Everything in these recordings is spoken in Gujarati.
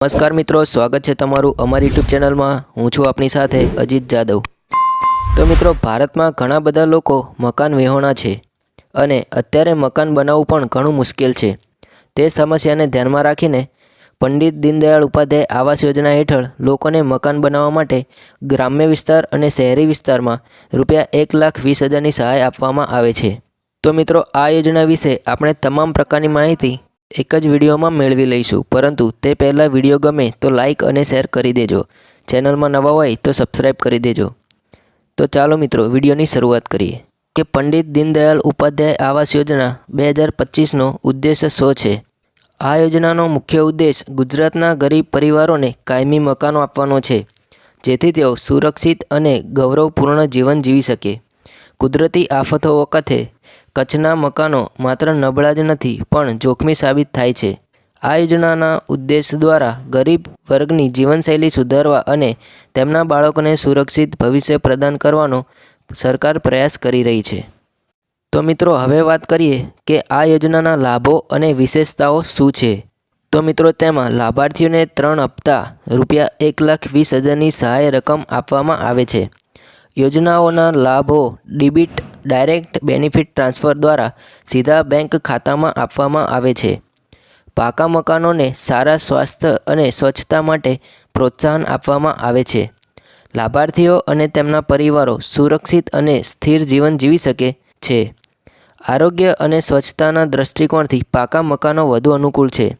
નમસ્કાર મિત્રો, સ્વાગત છે તમારું અમારી યુટ્યુબ ચેનલમાં. હું છું આપની સાથે અજીત જાદવ. તો મિત્રો, ભારતમાં ઘણા બધા લોકો મકાન વિહોણા છે અને અત્યારે મકાન બનાવવું પણ ઘણું મુશ્કેલ છે. તે સમસ્યાને ધ્યાનમાં રાખીને પંડિત દીનદયાળ ઉપાધ્યાય આવાસ યોજના હેઠળ લોકોને મકાન બનાવવા માટે ગ્રામ્ય વિસ્તાર અને શહેરી વિસ્તારમાં રૂપિયા એક લાખ વીસ હજારની સહાય આપવામાં આવે છે. તો મિત્રો, આ યોજના વિશે આપણે તમામ પ્રકારની માહિતી એક જ વિડીયોમાં મેળવી લઈશું. પરંતુ તે પહેલાં વીડિયો ગમે તો લાઇક અને શેર કરી દેજો. ચેનલમાં નવા હોય તો સબસ્ક્રાઈબ કરી દેજો. તો ચાલો મિત્રો, વિડીયોની શરૂઆત કરીએ. કે પંડિત દીનદયાળ ઉપાધ્યાય આવાસ યોજના બે હજાર પચીસનો ઉદ્દેશ્ય શો છે? આ યોજનાનો મુખ્ય ઉદ્દેશ ગુજરાતના ગરીબ પરિવારોને કાયમી મકાનો આપવાનો છે, જેથી તેઓ સુરક્ષિત અને ગૌરવપૂર્ણ જીવન જીવી શકે. કુદરતી આફતો વખતે કચ્છના મકાનો માત્ર નબળા જ નથી, પણ જોખમી સાબિત થાય છે. આ યોજનાના ઉદ્દેશ દ્વારા ગરીબ વર્ગની જીવનશૈલી સુધારવા અને તેમના બાળકોને સુરક્ષિત ભવિષ્ય પ્રદાન કરવાનો સરકાર પ્રયાસ કરી રહી છે. તો મિત્રો, હવે વાત કરીએ કે આ યોજનાના લાભો અને વિશેષતાઓ શું છે? તો મિત્રો, તેમાં લાભાર્થીઓને ત્રણ હપ્તા, રૂપિયા એક લાખ વીસ હજારની સહાય રકમ આપવામાં આવે છે. યોજનાઓના લાભો, ડીબીટ ડાયરેક્ટ બેનિફિટ ટ્રાન્સફર દ્વારા સીધા બેંક ખાતામાં આપવામાં આવે છે. પાકા મકાનોને સારા સ્વાસ્થ્ય અને સ્વચ્છતા માટે પ્રોત્સાહન આપવામાં આવે છે. લાભાર્થીઓ અને તેમના પરિવારો સુરક્ષિત અને સ્થિર જીવન જીવી શકે છે. આરોગ્ય અને સ્વચ્છતાના દૃષ્ટિકોણથી પાકા મકાનો વધુ અનુકૂળ છે.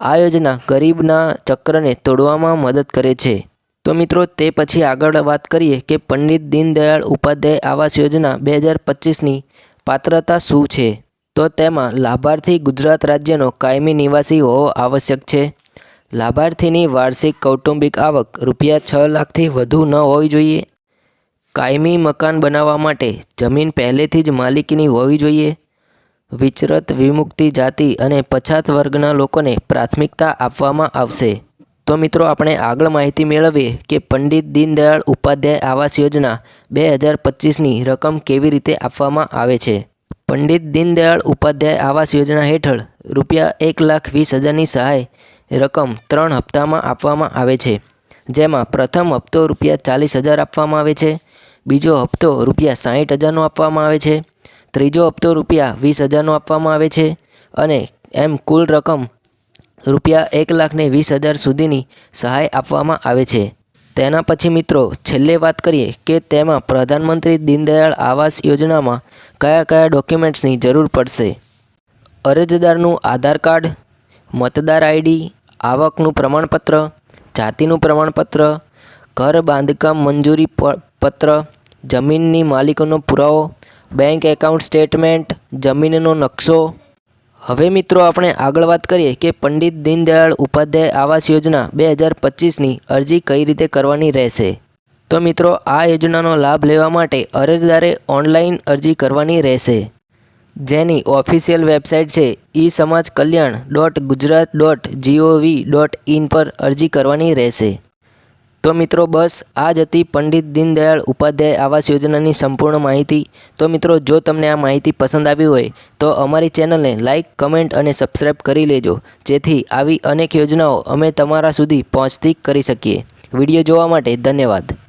આ યોજના ગરીબના ચક્રને તોડવામાં મદદ કરે છે. તો મિત્રો, તે પછી આગળ વાત કરીએ કે પંડિત દીનદયાળ ઉપાધ્યાય આવાસ યોજના બે હજાર પચીસની પાત્રતા શું છે? તો તેમાં લાભાર્થી ગુજરાત રાજ્યનો કાયમી નિવાસી હોવો આવશ્યક છે. લાભાર્થીની વાર્ષિક કૌટુંબિક આવક રૂપિયા છ લાખથી વધુ ન હોવી જોઈએ. કાયમી મકાન બનાવવા માટે જમીન પહેલેથી જ માલિકીની હોવી જોઈએ. વિચરત વિમુક્તિ જાતિ અને પછાત વર્ગના લોકોને પ્રાથમિકતા આપવામાં આવશે. તો મિત્રો આપણે આગળ માહિતી મેળવીએ કે પંડિત દીનદયાળ ઉપાધ્યાય આવાસ યોજના બે હજાર પચીસની રકમ કેવી રીતે આપવામાં આવે છે? પંડિત દીનદયાળ ઉપાધ્યાય આવાસ યોજના હેઠળ રૂપિયા એક લાખ વીસ હજારની સહાય રકમ ત્રણ હપ્તામાં આપવામાં આવે છે, જેમાં પ્રથમ હપ્તો રૂપિયા ચાલીસ હજાર આપવામાં આવે છે, બીજો હપ્તો રૂપિયા સાહીઠ હજારનો આપવામાં આવે છે, ત્રીજો હપ્તો રૂપિયા વીસ હજારનો આપવામાં આવે છે અને એમ કુલ રકમ રૂપિયા એક લાખને વીસ હજાર સુધીની સહાય આપવામાં આવે છે. તેના પછી મિત્રો, છેલ્લે વાત કરીએ કે તેમાં પ્રધાનમંત્રી દીનદયાળ આવાસ યોજનામાં કયા કયા ડોક્યુમેન્ટ્સની જરૂર પડશે? અરજદારનું આધાર કાર્ડ, મતદાર આઈડી, આવકનું પ્રમાણપત્ર, જાતિનું પ્રમાણપત્ર, ઘર બાંધકામ મંજૂરી પત્ર, જમીનની માલિકોનો પુરાવો, બેંક એકાઉન્ટ સ્ટેટમેન્ટ, જમીનનો નકશો હવે મિત્રો આપણે આગળ વાત કરીએ કે પંડિત દીનદયાળ ઉપાધ્યાય આવાસ યોજના બે હજાર પચીસની અરજી કઈ રીતે કરવાની રહેશે? તો મિત્રો, આ યોજનાનો લાભ લેવા માટે અરજદારે ઓનલાઈન અરજી કરવાની રહેશે. જેની ઓફિશિયલ વેબસાઇટ છે e Samaj Kalyan dot Gujarat dot GOV dot in પર અરજી કરવાની રહેશે. તો મિત્રો બસ આ જ હતી પંડિત દીનદયાળ ઉપાધ્યાય આવાસ યોજનાની સંપૂર્ણ માહિતી. તો મિત્રો, જો તમને આ માહિતી પસંદ આવી હોય, તો અમારી ચેનલને લાઇક કમેન્ટ અને સબસ્ક્રાઇબ કરી લેજો. જેથી આવી અનેક યોજનાઓ અમે તમારા સુધી પહોંચતી કરી શકીએ. વીડિયો જોવા માટે ધન્યવાદ.